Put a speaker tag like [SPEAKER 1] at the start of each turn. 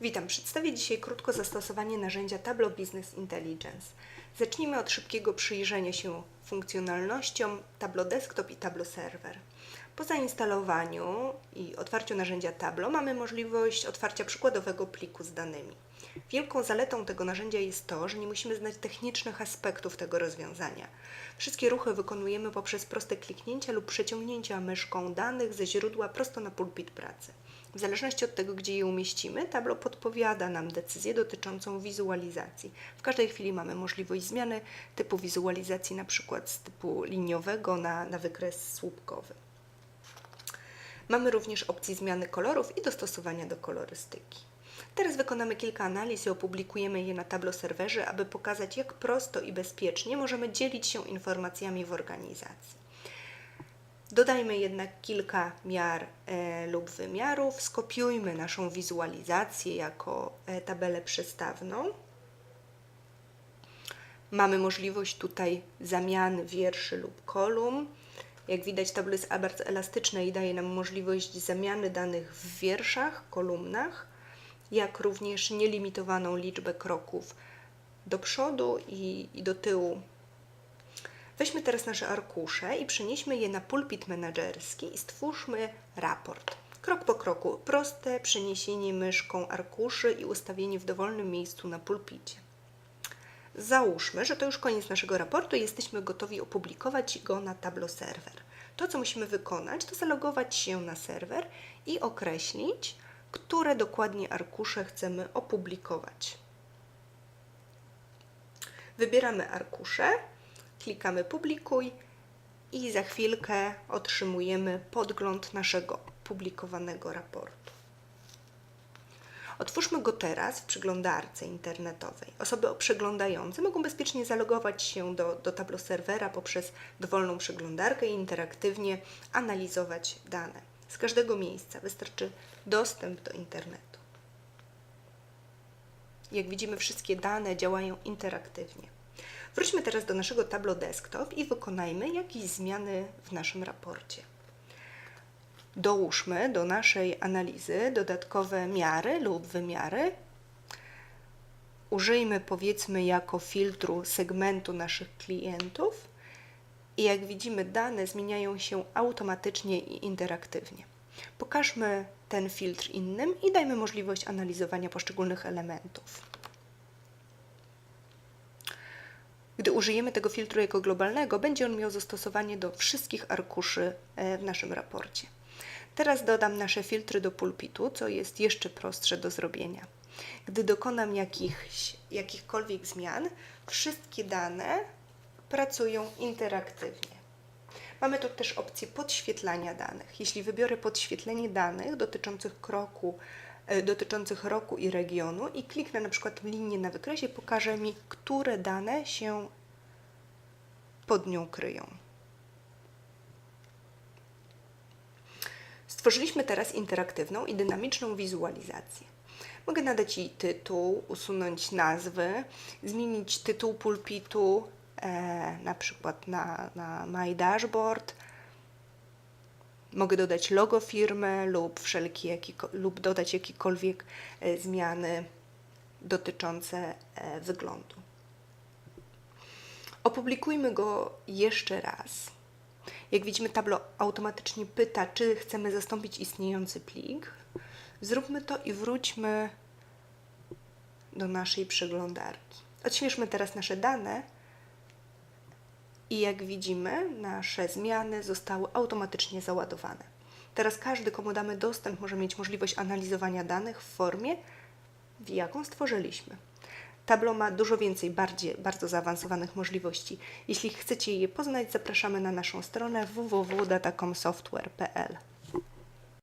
[SPEAKER 1] Witam. Przedstawię dzisiaj krótko zastosowanie narzędzia Tableau Business Intelligence. Zacznijmy od szybkiego przyjrzenia się funkcjonalnościom Tableau Desktop i Tableau Server. Po zainstalowaniu i otwarciu narzędzia Tableau mamy możliwość otwarcia przykładowego pliku z danymi. Wielką zaletą tego narzędzia jest to, że nie musimy znać technicznych aspektów tego rozwiązania. Wszystkie ruchy wykonujemy poprzez proste kliknięcia lub przeciągnięcia myszką danych ze źródła prosto na pulpit pracy. W zależności od tego, gdzie je umieścimy, Tableau podpowiada nam decyzję dotyczącą wizualizacji. W każdej chwili mamy możliwość zmiany typu wizualizacji, na przykład z typu liniowego na, na wykres słupkowy. Mamy również opcję zmiany kolorów i dostosowania do kolorystyki. Teraz wykonamy kilka analiz i opublikujemy je na Tableau serwerze, aby pokazać, jak prosto i bezpiecznie możemy dzielić się informacjami w organizacji. Dodajmy jednak kilka miar e, lub wymiarów, skopiujmy naszą wizualizację jako e, tabelę przestawną. Mamy możliwość tutaj zamiany wierszy lub kolumn. Jak widać, tabla jest bardzo elastyczna i daje nam możliwość zamiany danych w wierszach, kolumnach, jak również nielimitowaną liczbę kroków do przodu i, i do tyłu Weźmy teraz nasze arkusze i przenieśmy je na pulpit menedżerski i stwórzmy raport. Krok po kroku, proste przeniesienie myszką arkuszy i ustawienie w dowolnym miejscu na pulpicie. Załóżmy, że to już koniec naszego raportu i jesteśmy gotowi opublikować go na Tableau Server. To, co musimy wykonać, to zalogować się na serwer i określić, które dokładnie arkusze chcemy opublikować. Wybieramy arkusze, klikamy publikuj i za chwilkę otrzymujemy podgląd naszego publikowanego raportu. Otwórzmy go teraz w przeglądarce internetowej. Osoby przeglądające mogą bezpiecznie zalogować się do, do Tableau serwera poprzez dowolną przeglądarkę i interaktywnie analizować dane. Z każdego miejsca wystarczy dostęp do internetu. Jak widzimy, wszystkie dane działają interaktywnie. Wróćmy teraz do naszego Tableau Desktop i wykonajmy jakieś zmiany w naszym raporcie. Dołóżmy do naszej analizy dodatkowe miary lub wymiary. Użyjmy powiedzmy jako filtru segmentu naszych klientów i jak widzimy dane zmieniają się automatycznie i interaktywnie. Pokażmy ten filtr innym i dajmy możliwość analizowania poszczególnych elementów. Gdy użyjemy tego filtru jako globalnego, będzie on miał zastosowanie do wszystkich arkuszy e, w naszym raporcie. Teraz dodam nasze filtry do pulpitu, co jest jeszcze prostsze do zrobienia. Gdy dokonam jakichś, jakichkolwiek zmian, wszystkie dane pracują interaktywnie. Mamy tu też opcję podświetlania danych. Jeśli wybiorę podświetlenie danych dotyczących kroku, dotyczących roku i regionu i kliknę na przykład linię na wykresie, pokaże mi, które dane się pod nią kryją. Stworzyliśmy teraz interaktywną i dynamiczną wizualizację. Mogę nadać jej tytuł, usunąć nazwy, zmienić tytuł pulpitu, e, na przykład na, na My Dashboard. Mogę dodać logo firmy lub, wszelkie, lub dodać jakiekolwiek e, zmiany dotyczące e, wyglądu. Opublikujmy go jeszcze raz. Jak widzimy, tablo automatycznie pyta, czy chcemy zastąpić istniejący plik. Zróbmy to i wróćmy do naszej przeglądarki. Odświeżmy teraz nasze dane i jak widzimy, nasze zmiany zostały automatycznie załadowane. Teraz każdy, komu damy dostęp, może mieć możliwość analizowania danych w formie, w jaką stworzyliśmy. Tableau ma dużo więcej bardziej, bardzo zaawansowanych możliwości. Jeśli chcecie je poznać, zapraszamy na naszą stronę www.datacomsoftware.pl.